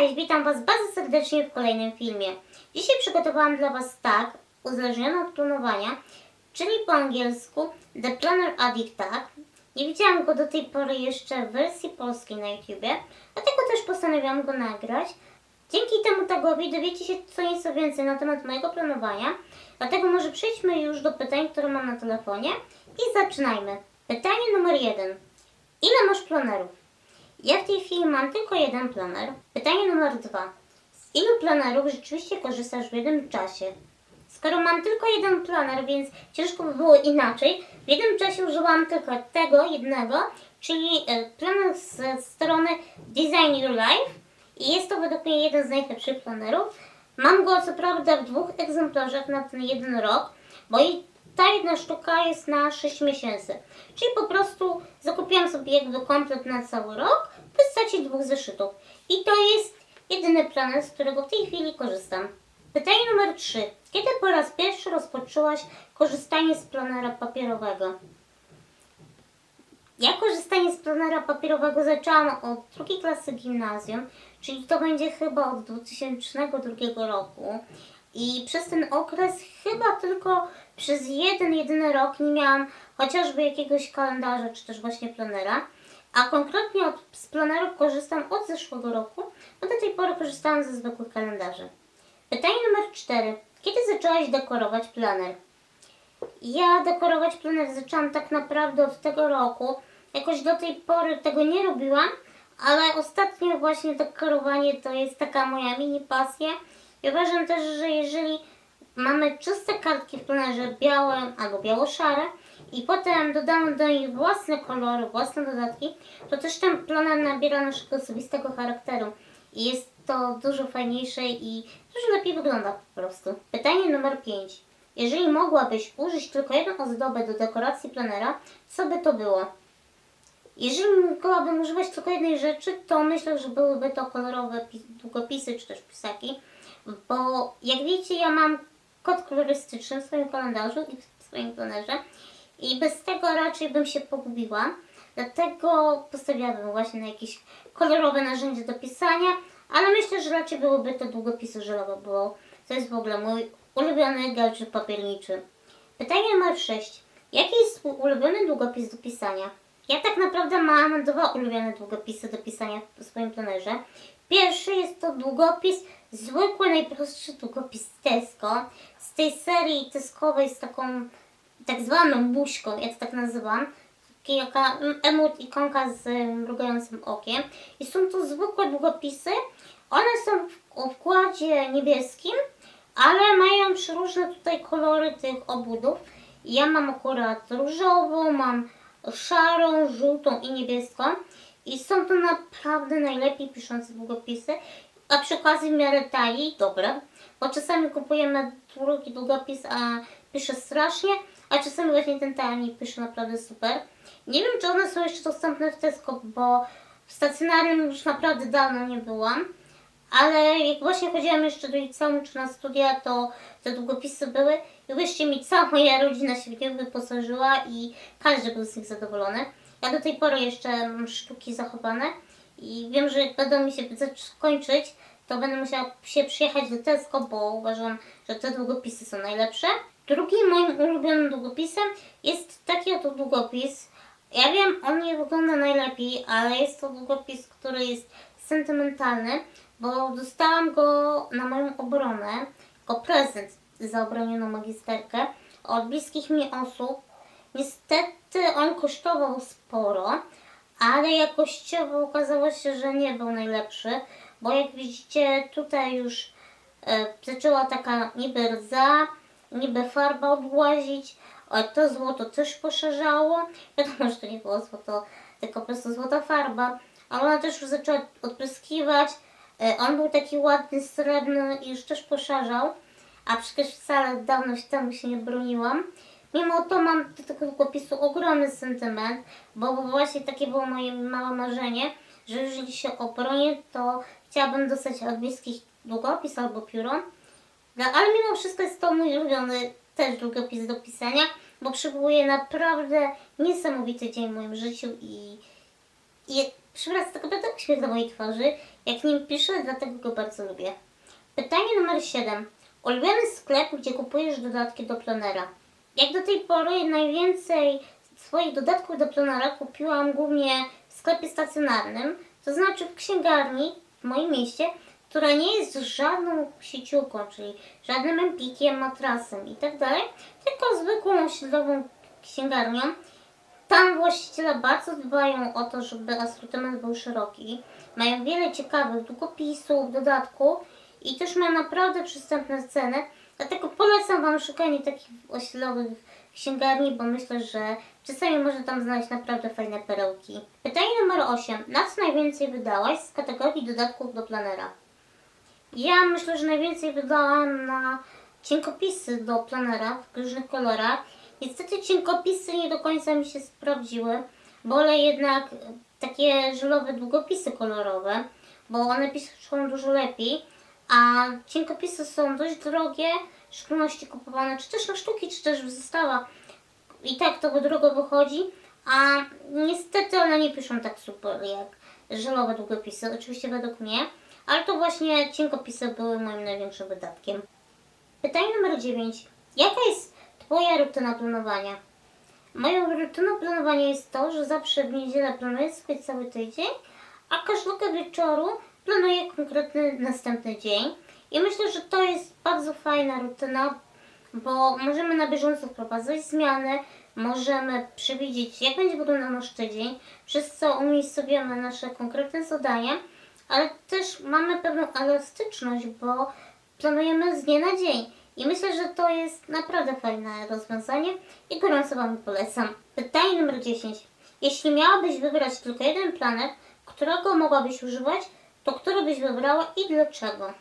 Cześć, witam Was bardzo serdecznie w kolejnym filmie. Dzisiaj przygotowałam dla Was tag uzależniony od planowania, czyli po angielsku The Planner Addict Tag. Nie widziałam go do tej pory jeszcze w wersji polskiej na YouTubie, dlatego też postanowiłam go nagrać. Dzięki temu tagowi dowiecie się co nieco więcej na temat mojego planowania, dlatego może przejdźmy już do pytań, które mam na telefonie i zaczynajmy. Pytanie numer jeden. Ile masz planerów? Ja w tej chwili mam tylko jeden planer. Pytanie numer dwa. Z ilu planerów rzeczywiście korzystasz w jednym czasie? Skoro mam tylko jeden planer, więc ciężko by było inaczej, w jednym czasie użyłam tylko tego jednego, czyli e, planer z strony Design Your Life i jest to według mnie jeden z najlepszych planerów. Mam go co prawda w dwóch egzemplarzach na ten jeden rok, bo ta jedna sztuka jest na 6 miesięcy. Czyli po prostu zakupiłam sobie jakby komplet na cały rok postaci dwóch zeszytów. I to jest jedyny planer, z którego w tej chwili korzystam. Pytanie numer 3. Kiedy po raz pierwszy rozpoczęłaś korzystanie z planera papierowego? Ja korzystanie z planera papierowego zaczęłam od drugiej klasy gimnazjum, czyli to będzie chyba od 2002 roku. I przez ten okres chyba tylko przez jeden, jedyny rok nie miałam chociażby jakiegoś kalendarza, czy też właśnie planera. A konkretnie od, z planerów korzystam od zeszłego roku, bo do tej pory korzystałam ze zwykłych kalendarzy. Pytanie numer 4. Kiedy zaczęłaś dekorować planer? Ja dekorować planer zaczęłam tak naprawdę od tego roku. Jakoś do tej pory tego nie robiłam, ale ostatnio właśnie dekorowanie to jest taka moja mini pasja. I uważam też, że jeżeli mamy czyste kartki w planerze białe albo biało-szare i potem dodamy do nich własne kolory, własne dodatki, to też ten planer nabiera naszego osobistego charakteru. I jest to dużo fajniejsze i dużo lepiej wygląda po prostu. Pytanie numer 5. Jeżeli mogłabyś użyć tylko jedną ozdobę do dekoracji planera, co by to było? Jeżeli mogłabym używać tylko jednej rzeczy, to myślę, że byłyby to kolorowe pi- długopisy czy też pisaki, bo jak widzicie, ja mam kod kolorystyczny w swoim kalendarzu i w swoim planerze i bez tego raczej bym się pogubiła. Dlatego postawiłabym właśnie na jakieś kolorowe narzędzie do pisania, ale myślę, że raczej byłyby to długopisy żelowe, bo to jest w ogóle mój ulubiony gadżet papierniczy. Pytanie numer 6. Jaki jest twój ulubiony długopis do pisania? Ja tak naprawdę mam dwa ulubione długopisy do pisania w swoim planerze. Pierwszy jest to długopis, zwykły, najprostszy długopis Tesco. Z tej serii teskowej z taką tak zwaną buźką, ja to tak nazywam. Taka emot ikonka z mrugającym okiem. I są to zwykłe długopisy. One są w układzie niebieskim, ale mają przeróżne tutaj kolory tych obudów. Ja mam akurat różową, mam szarą, żółtą i niebieską. I są to naprawdę najlepiej piszące długopisy. A przy okazji w miarę taniej, dobre. Bo czasami kupujemy drugi długopis, a pisze strasznie, a czasami właśnie ten tani pisze naprawdę super. Nie wiem, czy one są jeszcze dostępne w Tesco, bo w stacjonarium już naprawdę dawno nie byłam. Ale jak właśnie chodziłam jeszcze do liceum czy na studia, to te długopisy były. I uwierzcie mi, cała moja rodzina się w nie wyposażyła i każdy był z nich zadowolony. Ja do tej pory jeszcze mam sztuki zachowane i wiem, że jak będą mi się skończyć, to będę musiała się przyjechać do Tesco, bo uważam, że te długopisy są najlepsze. Drugim moim ulubionym długopisem jest taki oto długopis. Ja wiem, on nie wygląda najlepiej, ale jest to długopis, który jest sentymentalny, bo dostałam go na moją obronę, jako prezent za obronioną magisterkę od bliskich mi osób. Niestety on kosztował sporo, ale jakościowo okazało się, że nie był najlepszy, bo jak widzicie tutaj już e, zaczęła taka niby rdza, niby farba odłazić, to złoto też poszarzało. Wiadomo, że to nie było złoto, tylko po prostu złota farba, ale ona też już zaczęła odpryskiwać. E, On był taki ładny, srebrny i już też poszarzał, a przecież wcale dawno się temu się nie broniłam. Mimo to mam do tego długopisu ogromny sentyment, bo właśnie takie było moje małe marzenie, że jeżeli się obronię, to chciałabym dostać bliskich długopis albo pióro. No, ale mimo wszystko jest to mój ulubiony też długopis do pisania, bo przywołuje naprawdę niesamowity dzień w moim życiu i, i przywraca tak naprawdę uśmiech do mojej twarzy jak nim piszę, dlatego go bardzo lubię. Pytanie numer 7. Ulubiony sklep, gdzie kupujesz dodatki do planera. Jak do tej pory najwięcej swoich dodatków do planera kupiłam głównie w sklepie stacjonarnym, to znaczy w księgarni w moim mieście, która nie jest żadną sieciówką, czyli żadnym empikiem, matrasem i tak tylko zwykłą osiedlową księgarnią. Tam właściciele bardzo dbają o to, żeby asortyment był szeroki. Mają wiele ciekawych długopisów, dodatków i też mają naprawdę przystępne ceny. Dlatego polecam Wam szukanie takich osiedlowych księgarni, bo myślę, że czasami można tam znaleźć naprawdę fajne perełki. Pytanie numer 8. Na co najwięcej wydałaś z kategorii dodatków do planera? Ja myślę, że najwięcej wydałam na cienkopisy do planera w różnych kolorach. Niestety cienkopisy nie do końca mi się sprawdziły. Wolę jednak takie żelowe długopisy kolorowe, bo one piszą dużo lepiej. A cienkopisy są dość drogie, w szczególności kupowane czy też na sztuki, czy też w zestawa. I tak to drogo wychodzi, a niestety one nie piszą tak super jak żelowe długopisy, oczywiście według mnie, ale to właśnie cienkopisy były moim największym wydatkiem. Pytanie numer 9. Jaka jest Twoja rutyna planowania? Moją rutyną planowania jest to, że zawsze w niedzielę planuję swój cały tydzień, a każdego wieczoru planuję konkretny następny dzień. I myślę, że to jest bardzo fajna rutyna, bo możemy na bieżąco wprowadzać zmiany, możemy przewidzieć, jak będzie wyglądał nasz tydzień, przez co umiejscowiamy nasze konkretne zadania, ale też mamy pewną elastyczność, bo planujemy z dnia na dzień. I myślę, że to jest naprawdę fajne rozwiązanie i gorąco Wam polecam. Pytanie numer 10. Jeśli miałabyś wybrać tylko jeden planet, którego mogłabyś używać, to który byś wybrała i dlaczego?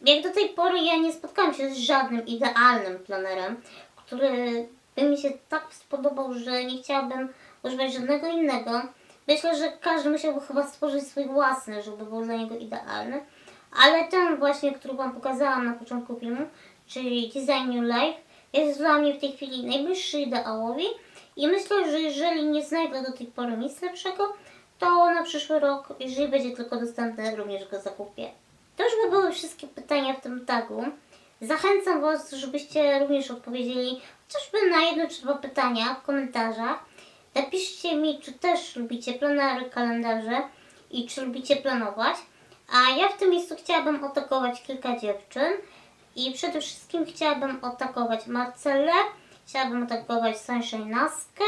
Jak do tej pory ja nie spotkałam się z żadnym idealnym planerem, który by mi się tak spodobał, że nie chciałabym używać żadnego innego. Myślę, że każdy musiałby chyba stworzyć swój własny, żeby był dla niego idealny. Ale ten właśnie, który Wam pokazałam na początku filmu, czyli Design New Life, jest dla mnie w tej chwili najbliższy ideałowi. I myślę, że jeżeli nie znajdę do tej pory nic lepszego, to na przyszły rok, jeżeli będzie tylko dostępny, również go zakupię. To już by były wszystkie pytania w tym tagu. Zachęcam Was, żebyście również odpowiedzieli chociażby na jedno czy dwa pytania w komentarzach. Napiszcie mi, czy też lubicie planery, kalendarze i czy lubicie planować. A ja w tym miejscu chciałabym atakować kilka dziewczyn i przede wszystkim chciałabym atakować Marcelę, chciałabym atakować Sunshine Naskę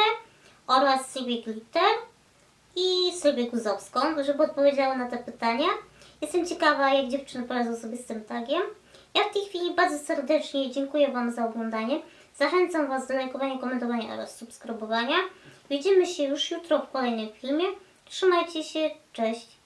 oraz Sylwię Glitter i Sylwię Guzowską, żeby odpowiedziały na te pytania. Jestem ciekawa, jak dziewczyny poradzą sobie z tym tagiem. Ja w tej chwili bardzo serdecznie dziękuję Wam za oglądanie. Zachęcam Was do lajkowania, komentowania oraz subskrybowania. Widzimy się już jutro w kolejnym filmie. Trzymajcie się, cześć!